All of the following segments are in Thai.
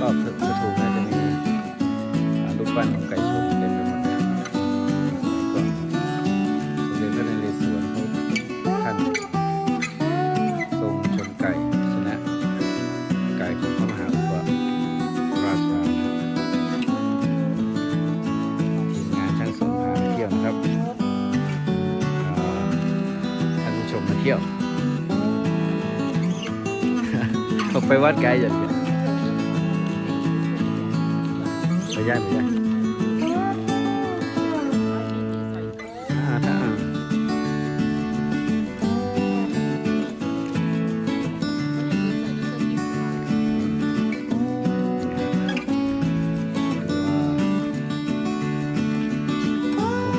รอบกระทูก็จะมีรูปปั้นของไก่ชนเต็มไปหมดเลยสมเด็จพระนเรศวรท่านทรงชนไก่ชนะไก่ของพระมหาอุปราชาทีมงานช่างสมพาเที่ยวครับท่านผู้ชมมาเที่ยว เขาไปวัดไกลอย่างเดีย ย่างหมูย่าง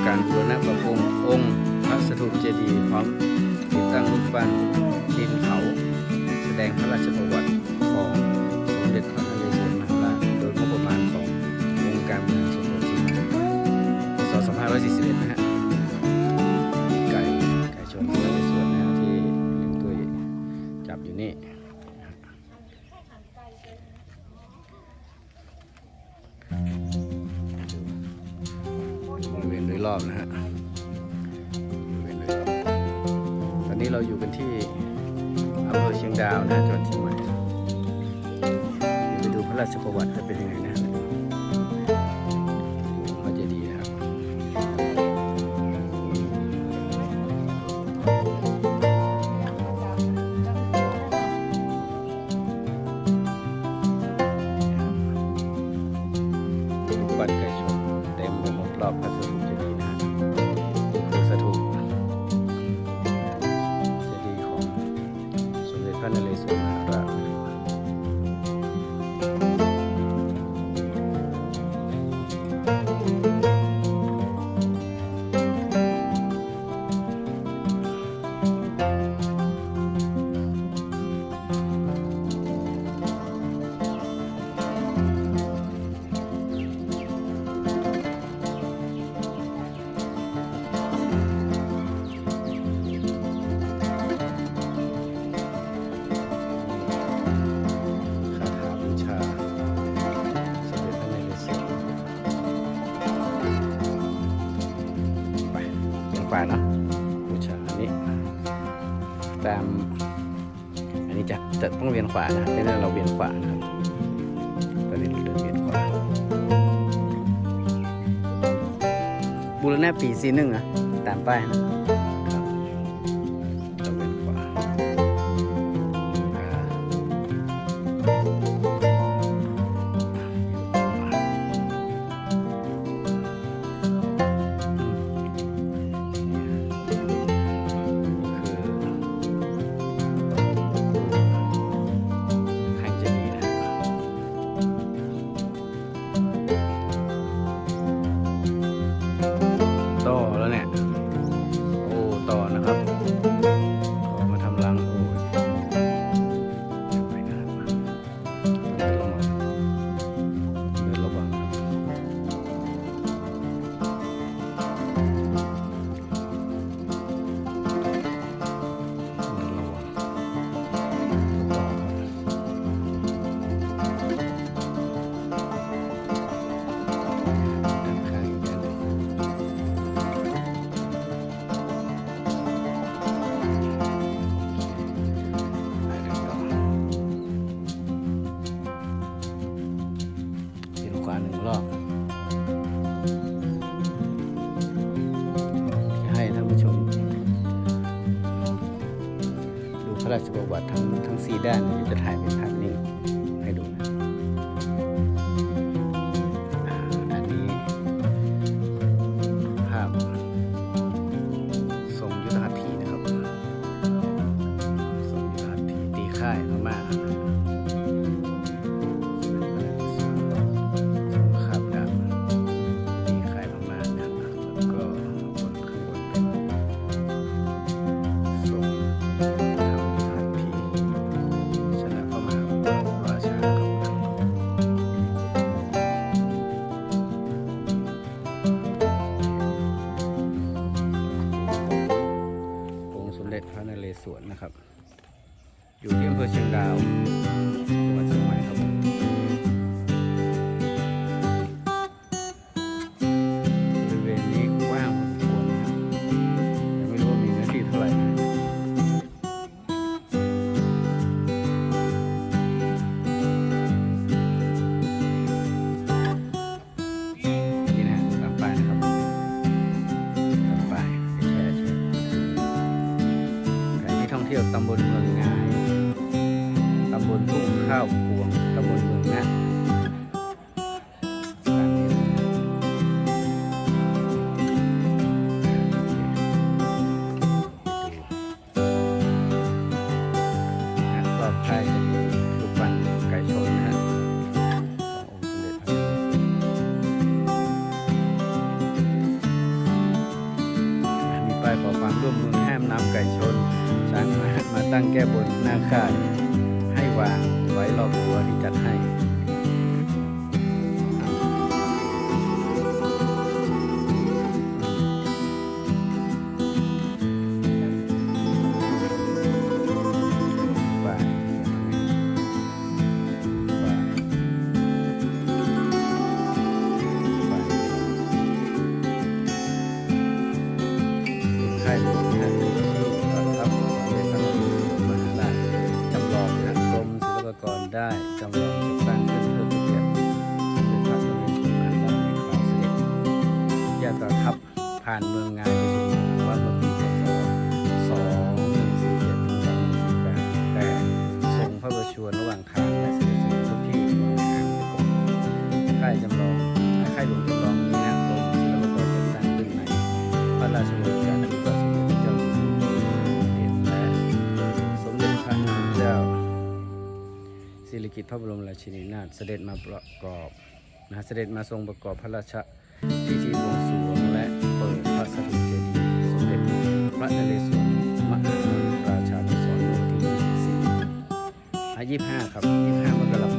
การบูรณะประพงองค์พระสถูปเจดีย์พร้อมติดตั้งรูปปั้นดินเขา แสดงพระราชประวัติ อบนะฮะตอนนี้เราอยู่กันที่อำเภอเชียงดาวนะจังหวัดเชียงใหม่ไปดูพระราชประวัติจะเป็นยังไงนะ เนะบูชาอันนี้ ตาม อันนี้จะจะต้องเวียนขวานะไม่ได้เราเวียนขวานะครับตอนนี้เราเดินเวียนขวาบูรณะปีซีหนึ่งนะตามปนะ 80กว่าวัทั้งทั้ง 4 ด้านจะถ่ายเป็น 不行 ร่วมมือห้ามนำไก่ชนช้างมามาตั้งแก้บนหน้าค่ายให้วางไว้รอบตัวที่จัดให้ ได้จำลองติดตั้งขึ้นเพื่อเปรียบสมเด็จพระนเรศวรมหาราชในคราวเสด็จยาตราทัพผ่านเมืองงานไปสู่วัดเมื่อปีพศ2147ถึง2148แต่ทรงพระประชวรระหว่างทางและเสด็จ กิจพระบรมราชินีนาถเสด็จมาประกอบนะเสด็จมาทรงประกอบพระราชพิธีบวงสรวงและเปิดพระสถูปเจดีย์สมเด็จพระนเรศวรมหาราชานุสรณ์เมื่อวันที่24อะ25 ครับ 25